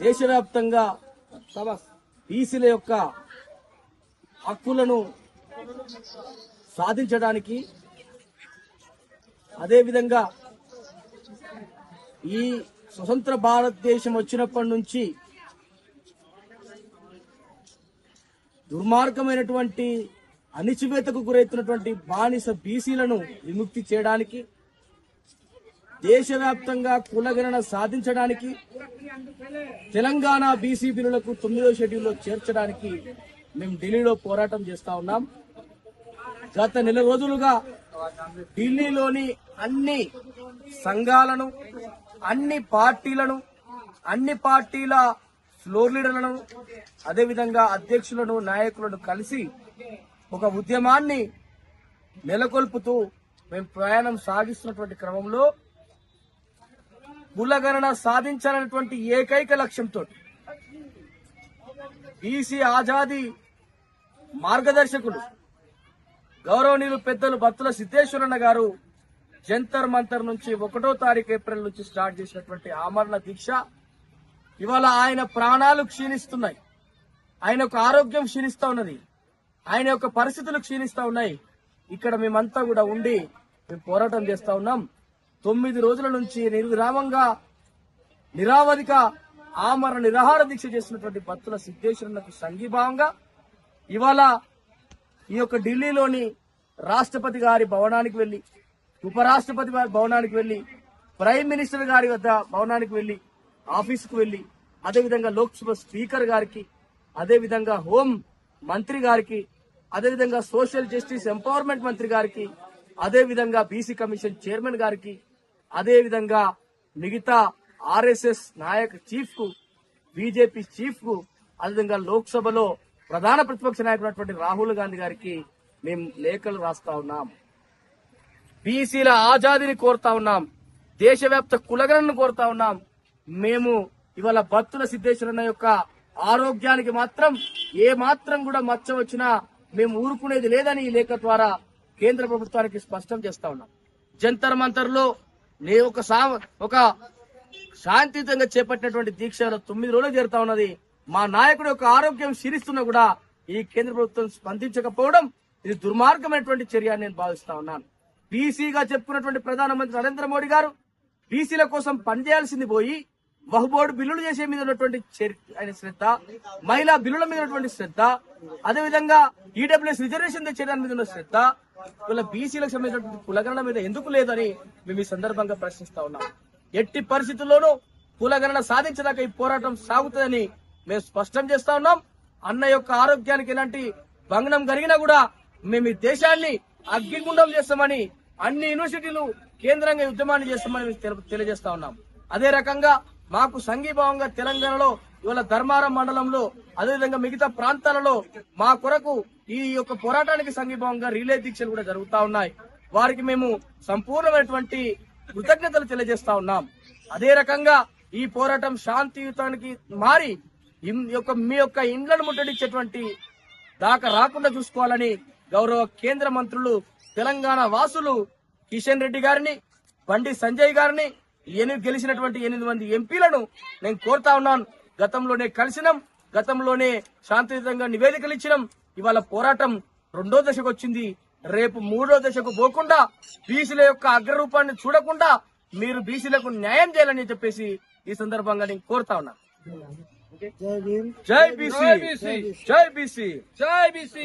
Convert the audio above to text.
దేశవ్యాప్తంగా బీసీల యొక్క హక్కులను సాధించడానికి అదేవిధంగా ఈ స్వతంత్ర భారతదేశం వచ్చినప్పటి నుంచి దుర్మార్గమైనటువంటి అణిచివేతకు గురవుతున్నటువంటి బానిస బీసీలను విముక్తి చేయడానికి దేశవ్యాప్తంగా కులగణన సాధించడానికి తెలంగాణ బీసీ బిల్లులకు తొమ్మిదో షెడ్యూల్లో చేర్చడానికి మేము ఢిల్లీలో పోరాటం చేస్తా ఉన్నాం. గత నెల రోజులుగా ఢిల్లీలోని అన్ని సంఘాలను అన్ని పార్టీలను అన్ని పార్టీల ఫ్లోర్ లీడర్లను అదేవిధంగా అధ్యక్షులను నాయకులను కలిసి ఒక ఉద్యమాన్ని నెలకొల్పుతూ మేము ప్రయాణం సాగిస్తున్నటువంటి క్రమంలో కులగణన సాధించాలనేటువంటి ఏకైక లక్ష్యంతో ఈసీ ఆజాదీ మార్గదర్శకులు గౌరవనీయులు పెద్దలు భక్తుల సిద్ధేశ్వరన్న గారు జంతర్ మంతర్ నుంచి ఒకటో తారీఖు ఏప్రిల్ నుంచి స్టార్ట్ చేసినటువంటి ఆమరణ దీక్ష. ఇవాళ ఆయన ప్రాణాలు క్షీణిస్తున్నాయి. ఆయన యొక్క ఆరోగ్యం క్షీణిస్తా ఉన్నది. ఆయన యొక్క పరిస్థితులు క్షీణిస్తా ఉన్నాయి. ఇక్కడ మేమంతా కూడా ఉండి మేము పోరాటం చేస్తా ఉన్నాం. తొమ్మిది రోజుల నుంచి నిర్విరామంగా నిరావధిక ఆమరణ నిరాహార దీక్ష చేసినటువంటి భక్తుల సిద్ధేశ్వరులకు సంఘీభావంగా ఇవాళ ఈ యొక్క ఢిల్లీలోని రాష్ట్రపతి గారి భవనానికి వెళ్ళి ఉపరాష్ట్రపతి గారి భవనానికి వెళ్ళి ప్రైమ్ మినిస్టర్ గారి వద్ద భవనానికి వెళ్ళి ఆఫీసుకు వెళ్ళి అదేవిధంగా లోక్సభ స్పీకర్ గారికి అదేవిధంగా హోం మంత్రి గారికి అదేవిధంగా సోషల్ జస్టిస్ ఎంపవర్మెంట్ మంత్రి గారికి అదేవిధంగా బీసీ కమిషన్ చైర్మన్ గారికి అదేవిధంగా మిగతా ఆర్ఎస్ఎస్ నాయక చీఫ్కు బీజేపీ చీఫ్కు అదేవిధంగా లోక్సభలో ప్రధాన ప్రతిపక్ష నాయకుడు రాహుల్ గాంధీ గారికి మేము లేఖలు రాస్తా ఉన్నాం. బీసీల ఆజాదీని కోరుతా ఉన్నాం. దేశవ్యాప్త కులగణను కోరుతా ఉన్నాం. మేము ఇవాళ భక్తుల సిద్ధేశ్వరన్న యొక్క ఆరోగ్యానికి మాత్రం ఏ మాత్రం కూడా మచ్చ వచ్చినా మేము ఊరుకునేది లేదని ఈ లేఖ ద్వారా కేంద్ర ప్రభుత్వానికి స్పష్టం చేస్తా ఉన్నాం. జంతర్ మంతర్లో నీ ఒక సా ఒక శాంతియుతంగా చేపట్టినటువంటి దీక్షలో తొమ్మిది రోజులు జరుగుతా ఉన్నది. మా నాయకుడు యొక్క ఆరోగ్యం క్షీణిస్తున్నా కూడా ఈ కేంద్ర ప్రభుత్వం స్పందించకపోవడం ఇది దుర్మార్గమైనటువంటి చర్య అని నేను భావిస్తా ఉన్నాను. బీసీగా చెప్పుకున్నటువంటి ప్రధానమంత్రి నరేంద్ర మోడీ గారు బీసీల కోసం పనిచేయాల్సింది పోయి బహుబోర్డు బిల్లులు చేసే మీద ఉన్నటువంటి ఆయన శ్రద్ధ మహిళా బిల్లుల మీద ఉన్నటువంటి శ్రద్ధ అదేవిధంగా ఈడబ్ల్యూఎస్ రిజర్వేషన్ తెచ్చేదాని మీద ఉన్న శ్రద్ధ వీళ్ళ బీసీలకు సంబంధించినటువంటి కులగణన మీద ఎందుకు లేదని మేము ఈ సందర్భంగా ప్రశ్నిస్తా ఉన్నాం. ఎట్టి పరిస్థితుల్లోనూ కులగణన సాధించడాక ఈ పోరాటం సాగుతుందని మేము స్పష్టం చేస్తా ఉన్నాం. అన్న యొక్క ఆరోగ్యానికి ఎలాంటి భంగనం కలిగినా కూడా మేము ఈ దేశాన్ని అగ్నిగుండం చేస్తామని అన్ని యూనివర్సిటీలు కేంద్రంగా ఉద్యమాన్ని చేస్తామని తెలియజేస్తా ఉన్నాం. అదే రకంగా మాకు సంఘీభావంగా తెలంగాణలో ఇవాళ ధర్మారం మండలంలో అదేవిధంగా మిగతా ప్రాంతాలలో మా కొరకు ఈ యొక్క పోరాటానికి సంఘీభావంగా రిలే దీక్షలు కూడా జరుగుతా ఉన్నాయి. వారికి మేము సంపూర్ణమైనటువంటి కృతజ్ఞతలు తెలియజేస్తా ఉన్నాం. అదే రకంగా ఈ పోరాటం శాంతియుతానికి మారి యొక్క మీ యొక్క ఇండ్లను ముట్టడించేటువంటి దాకా రాకుండా చూసుకోవాలని గౌరవ కేంద్ర మంత్రులు తెలంగాణ వాసులు కిషన్ రెడ్డి గారిని బండి సంజయ్ గారిని ఎనిమిది గెలిచినటువంటి ఎనిమిది మంది ఎంపీలను నేను కోరుతా ఉన్నాను. గతంలోనే కలిసినాం గతంలోనే శాంతియుతంగా నివేదికలు ఇచ్చినాం. ఇవాళ పోరాటం రెండో దశకు వచ్చింది. రేపు మూడో దశకు పోకుండా బీసీల యొక్క అగ్రరూపాన్ని చూడకుండా మీరు బీసీలకు న్యాయం చేయాలని చెప్పేసి ఈ సందర్భంగా నేను కోరుతా ఉన్నాను జై బీసీ జై బీసీ. జై బీసీ.